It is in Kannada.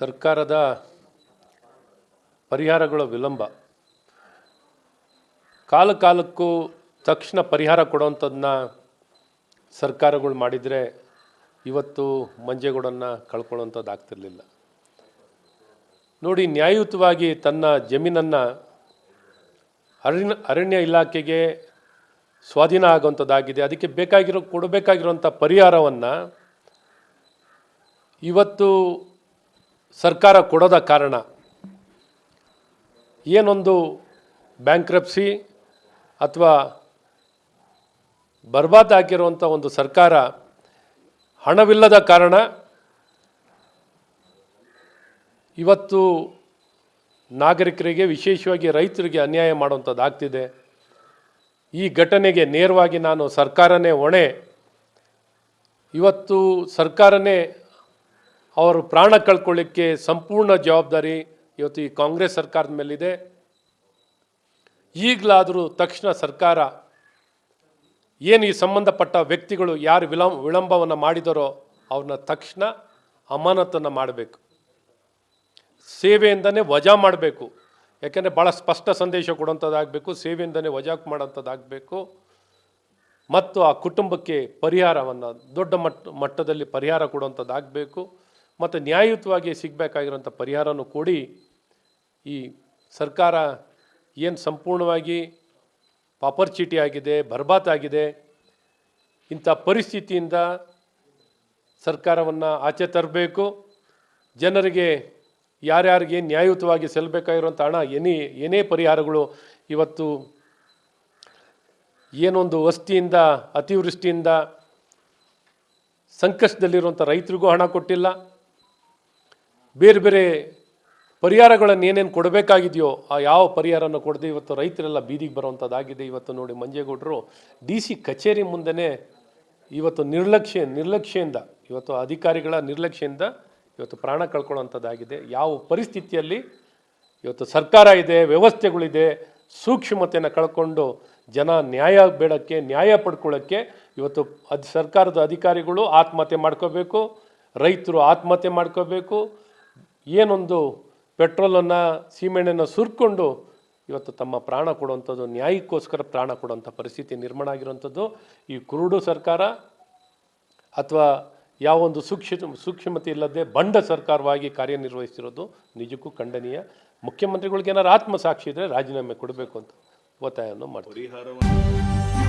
ಸರ್ಕಾರದ ಪರಿಹಾರಗಳ ವಿಳಂಬ. ಕಾಲ ಕಾಲಕ್ಕೂ ತಕ್ಷಣ ಪರಿಹಾರ ಕೊಡುವಂಥದ್ದನ್ನ ಸರ್ಕಾರಗಳು ಮಾಡಿದರೆ ಇವತ್ತು ಮಂಜೇಗೌಡನ್ನು ಕಳ್ಕೊಳ್ಳೋಂಥದ್ದು ಆಗ್ತಿರ್ಲಿಲ್ಲ ನೋಡಿ, ನ್ಯಾಯಯುತವಾಗಿ ತನ್ನ ಜಮೀನನ್ನು ಅರಣ್ಯ ಅರಣ್ಯ ಇಲಾಖೆಗೆ ಸ್ವಾಧೀನ ಆಗುವಂಥದ್ದಾಗಿದೆ ಅದಕ್ಕೆ ಬೇಕಾಗಿರೋ, ಕೊಡಬೇಕಾಗಿರುವಂಥ ಪರಿಹಾರವನ್ನು ಇವತ್ತು ಸರ್ಕಾರ ಕೊಡದ ಕಾರಣ ಏನೊಂದು ಬ್ಯಾಂಕ್ರಪ್ಸಿ ಅಥವಾ ಬರ್ಬಾದ್ ಆಗಿರುವಂಥ ಒಂದು ಸರ್ಕಾರ ಹಣವಿಲ್ಲದ ಕಾರಣ ಇವತ್ತು ನಾಗರಿಕರಿಗೆ, ವಿಶೇಷವಾಗಿ ರೈತರಿಗೆ ಅನ್ಯಾಯ ಮಾಡುವಂಥದ್ದು ಆಗ್ತಿದೆ ಈ ಘಟನೆಗೆ ನೇರವಾಗಿ ನಾನು ಸರ್ಕಾರನೇ ಹೊಣೆ. ಇವತ್ತು ಸರ್ಕಾರನೇ ಅವರು ಪ್ರಾಣ ಕಳ್ಕೊಳ್ಳಿಕ್ಕೆ ಸಂಪೂರ್ಣ ಜವಾಬ್ದಾರಿ ಇವತ್ತು ಈ ಕಾಂಗ್ರೆಸ್ ಸರ್ಕಾರದ ಮೇಲಿದೆ. ಈಗಲಾದರೂ ತಕ್ಷಣ ಸರ್ಕಾರ ಏನು ಈ ಸಂಬಂಧಪಟ್ಟ ವ್ಯಕ್ತಿಗಳು ಯಾರು ವಿಳಂ ವಿಳಂಬವನ್ನು ಮಾಡಿದರೋ ಅವ್ರನ್ನ ತಕ್ಷಣ ಅಮಾನತನ್ನು ಮಾಡಬೇಕು. ಸೇವೆಯಿಂದನೇ ವಜಾ ಮಾಡಬೇಕು. ಯಾಕೆಂದರೆ ಭಾಳ ಸ್ಪಷ್ಟ ಸಂದೇಶ ಕೊಡುವಂಥದ್ದಾಗಬೇಕು ಸೇವೆಯಿಂದನೇ ವಜಾ ಮಾಡೋಂಥದ್ದಾಗಬೇಕು ಮತ್ತು ಆ ಕುಟುಂಬಕ್ಕೆ ಪರಿಹಾರವನ್ನು, ದೊಡ್ಡ ಮಟ್ಟ, ಮಟ್ಟದಲ್ಲಿ ಪರಿಹಾರ ಕೊಡುವಂಥದ್ದಾಗಬೇಕು ಮತ್ತು ನ್ಯಾಯಯುತವಾಗಿ ಸಿಗಬೇಕಾಗಿರೋಂಥ ಪರಿಹಾರನೂ ಕೊಡಿ. ಈ ಸರ್ಕಾರ ಏನು ಸಂಪೂರ್ಣವಾಗಿ ಪಾಪರ್ಚಿಟಿ ಆಗಿದೆ, ಬರ್ಬಾತ್ ಆಗಿದೆ, ಇಂಥ ಪರಿಸ್ಥಿತಿಯಿಂದ ಸರ್ಕಾರವನ್ನು ಆಚೆ ತರಬೇಕು. ಜನರಿಗೆ ಯಾರ್ಯಾರಿಗೆ ನ್ಯಾಯಯುತವಾಗಿ ಸಲ್ಲಬೇಕಾಗಿರುವಂಥ ಹಣ, ಏನೇ ಏನೇ ಪರಿಹಾರಗಳು, ಇವತ್ತು ಏನೊಂದು ವಸ್ತಿಯಿಂದ, ಅತಿವೃಷ್ಟಿಯಿಂದ ಸಂಕಷ್ಟದಲ್ಲಿರುವಂಥ ರೈತರಿಗೂ ಹಣ ಕೊಟ್ಟಿಲ್ಲ. ಬೇರೆ ಬೇರೆ ಪರಿಹಾರಗಳನ್ನು ಏನೇನು ಕೊಡಬೇಕಾಗಿದೆಯೋ ಆ ಯಾವ ಪರಿಹಾರನ ಕೊಡದೆ ಇವತ್ತು ರೈತರೆಲ್ಲ ಬೀದಿಗೆ ಬರುವಂಥದ್ದಾಗಿದೆ ಇವತ್ತು ನೋಡಿ ಮಂಜೇಗೌಡರು ಡಿ ಸಿ ಕಚೇರಿ ಮುಂದೆನೇ ಇವತ್ತು ನಿರ್ಲಕ್ಷ್ಯ ನಿರ್ಲಕ್ಷ್ಯದಿಂದ ಇವತ್ತು ಅಧಿಕಾರಿಗಳ ನಿರ್ಲಕ್ಷ್ಯದಿಂದ ಇವತ್ತು ಪ್ರಾಣ ಕಳ್ಕೊಳ್ಳುವಂಥದ್ದಾಗಿದೆ ಯಾವ ಪರಿಸ್ಥಿತಿಯಲ್ಲಿ ಇವತ್ತು ಸರ್ಕಾರ ಇದೆ, ವ್ಯವಸ್ಥೆಗಳಿದೆ, ಸೂಕ್ಷ್ಮತೆಯನ್ನು ಕಳ್ಕೊಂಡು ಜನ ನ್ಯಾಯ ಬೇಡಕ್ಕೆ, ನ್ಯಾಯ ಪಡ್ಕೊಳ್ಳೋಕ್ಕೆ ಇವತ್ತು ಅದು ಸರ್ಕಾರದ ಅಧಿಕಾರಿಗಳು ಆತ್ಮಹತ್ಯೆ ಮಾಡ್ಕೋಬೇಕು, ರೈತರು ಆತ್ಮಹತ್ಯೆ ಮಾಡ್ಕೋಬೇಕು ಏನೊಂದು ಪೆಟ್ರೋಲನ್ನು ಸೀಮೆಣ್ಣೆಯನ್ನು ಸುರ್ಕೊಂಡು ಇವತ್ತು ತಮ್ಮ ಪ್ರಾಣ ಕೊಡುವಂಥದ್ದು, ನ್ಯಾಯಕ್ಕೋಸ್ಕರ ಪ್ರಾಣ ಕೊಡುವಂಥ ಪರಿಸ್ಥಿತಿ ನಿರ್ಮಾಣ ಆಗಿರುವಂಥದ್ದು, ಈ ಕುರುಡು ಸರ್ಕಾರ ಅಥವಾ ಯಾವೊಂದು ಸೂಕ್ಷ್ಮ ಸೂಕ್ಷ್ಮತೆ ಇಲ್ಲದೆ ಬಂಡ ಸರ್ಕಾರವಾಗಿ ಕಾರ್ಯನಿರ್ವಹಿಸಿರೋದು ನಿಜಕ್ಕೂ ಖಂಡನೀಯ. ಮುಖ್ಯಮಂತ್ರಿಗಳಿಗೆ ಏನಾರು ಆತ್ಮಸಾಕ್ಷಿ ಇದ್ದರೆ ರಾಜೀನಾಮೆ ಕೊಡಬೇಕು ಅಂತ ಒತ್ತಾಯವನ್ನು ಪರಿಹಾರವನ್ನು